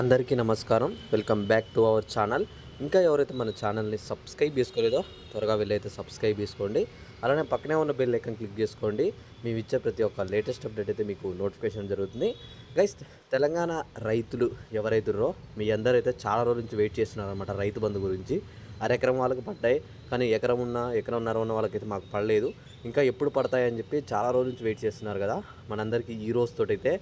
అందరికీ నమస్కారం. Welcome back to our channel ఇంకా ఎవరైతే మన ఛానల్ని సబ్స్క్రైబ్ చేసుకోలేదో త్వరగా వెళ్ళైతే సబ్స్క్రైబ్ చేసుకోండి. అలానే పక్కనే ఉన్న బెల్ ఐకన్ క్లిక్ చేసుకోండి. మేము ఇచ్చే ప్రతి ఒక్క లేటెస్ట్ అప్డేట్ అయితే మీకు నోటిఫికేషన్ జరుగుతుంది. గైస్ తెలంగాణ రైతులు ఎవరైతుర్రో మీ అందరైతే చాలా రోజుల నుంచి వెయిట్ చేస్తున్నారనమాట రైతు బంధు గురించి. అరెకరం వాళ్ళకి పడ్డాయి కానీ ఎకరం ఉన్న ఎకరంన్నర ఉన్న వాళ్ళకైతే మాకు పడలేదు. ఇంకా ఎప్పుడు పడతాయని చెప్పి చాలా రోజుల నుంచి వెయిట్ చేస్తున్నారు కదా. మనందరికీ ఈ రోజుతోటైతే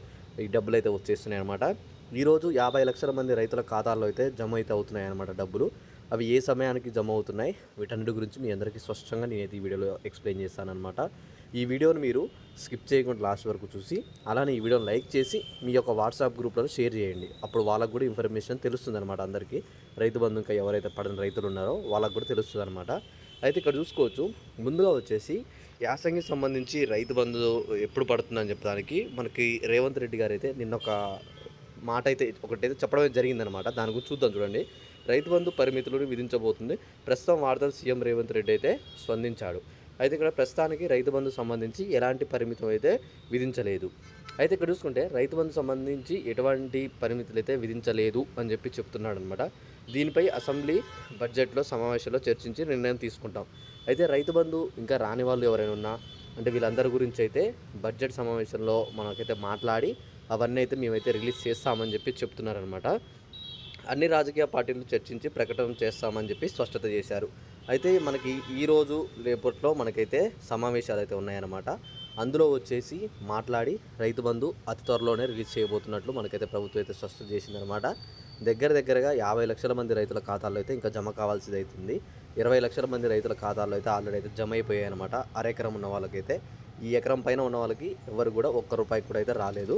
ఈ డబ్బులు అయితే వచ్చేస్తున్నాయి అనమాట ఈరోజు యాభై లక్షల మంది రైతుల ఖాతాల్లో అయితే జమ అయితే అవుతున్నాయి అనమాట డబ్బులు. అవి ఏ సమయానికి జమ అవుతున్నాయి? వీటన్నిటి గురించి మీ అందరికీ స్పష్టంగా నేనైతే ఈ వీడియోలో ఎక్స్ప్లెయిన్ చేస్తానమాట ఈ వీడియోని మీరు స్కిప్ చేయకుండా లాస్ట్ వరకు చూసి అలానే ఈ వీడియోని లైక్ చేసి మీ యొక్క వాట్సాప్ గ్రూప్లో షేర్ చేయండి. అప్పుడు వాళ్ళకు కూడా ఇన్ఫర్మేషన్ తెలుస్తుంది అనమాట అందరికీ. రైతు బంధు ఇంకా ఎవరైతే పడిన రైతులు ఉన్నారో వాళ్ళకు కూడా తెలుస్తుంది అనమాట అయితే ఇక్కడ చూసుకోవచ్చు. ముందుగా వచ్చేసి యాసంగి సంబంధించి రైతు బంధు ఎప్పుడు పడుతుందని చెప్పడానికి మనకి రేవంత్ రెడ్డి గారు అయితే నిన్న ఒక మాట అయితే ఒకటైతే చెప్పడం జరిగిందనమాట దాని గురించి చూద్దాం చూడండి. రైతు బంధు పరిమితులను విధించబోతుంది. ప్రస్తుతం వార్తలు సీఎం రేవంత్ రెడ్డి అయితే స్పందించాడు. అయితే ఇక్కడ ప్రస్తుతానికి రైతు బంధు సంబంధించి ఎలాంటి పరిమితం అయితే విధించలేదు. అయితే ఇక్కడ చూసుకుంటే రైతు బంధు సంబంధించి ఎటువంటి పరిమితులు అయితే విధించలేదు అని చెప్పి చెప్తున్నాడు అనమాట దీనిపై అసెంబ్లీ బడ్జెట్లో సమావేశంలో చర్చించి నిర్ణయం తీసుకుంటాం. అయితే రైతు బంధు ఇంకా రాని వాళ్ళు ఎవరైనా ఉన్నా అంటే వీళ్ళందరి గురించి అయితే బడ్జెట్ సమావేశంలో మనకైతే మాట్లాడి అవన్నీ అయితే మేమైతే రిలీజ్ చేస్తామని చెప్పి చెప్తున్నారనమాట అన్ని రాజకీయ పార్టీలు చర్చించి ప్రకటన చేస్తామని చెప్పి స్పష్టత చేశారు. అయితే మనకి ఈరోజు రేపట్లో మనకైతే సమావేశాలు అయితే ఉన్నాయన్నమాట. అందులో వచ్చేసి మాట్లాడి రైతు బంధు అతి త్వరలోనే రిలీజ్ చేయబోతున్నట్లు మనకైతే ప్రభుత్వం అయితే స్పష్టత చేసిందనమాట దగ్గర దగ్గరగా యాభై లక్షల మంది రైతుల ఖాతాల్లో అయితే ఇంకా జమ కావాల్సింది అవుతుంది ఇరవై లక్షల మంది రైతుల ఖాతాల్లో అయితే ఆల్రెడీ అయితే జమ అయిపోయాయి అనమాట అరెకరం ఉన్న వాళ్ళకైతే. ఈ ఎకరం పైన ఉన్న వాళ్ళకి ఎవరు కూడా ఒక్క రూపాయి కూడా అయితే రాలేదు.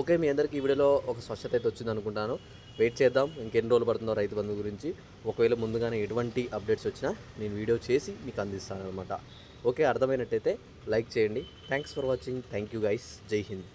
ఓకే మీ అందరికీ ఈ వీడియోలో ఒక స్వచ్ఛత అయితే వచ్చింది అనుకుంటాను. వెయిట్ చేద్దాం ఇంకెన్ని రోజులు పడుతుందో రైతు బంధు గురించి. ఒకవేళ ముందుగానే ఎటువంటి అప్డేట్స్ వచ్చినా నేను వీడియో చేసి మీకు అందిస్తాను అనమాట ఓకే అర్థమైనట్టయితే లైక్ చేయండి. Thanks for watching thank you guys Jai Hind.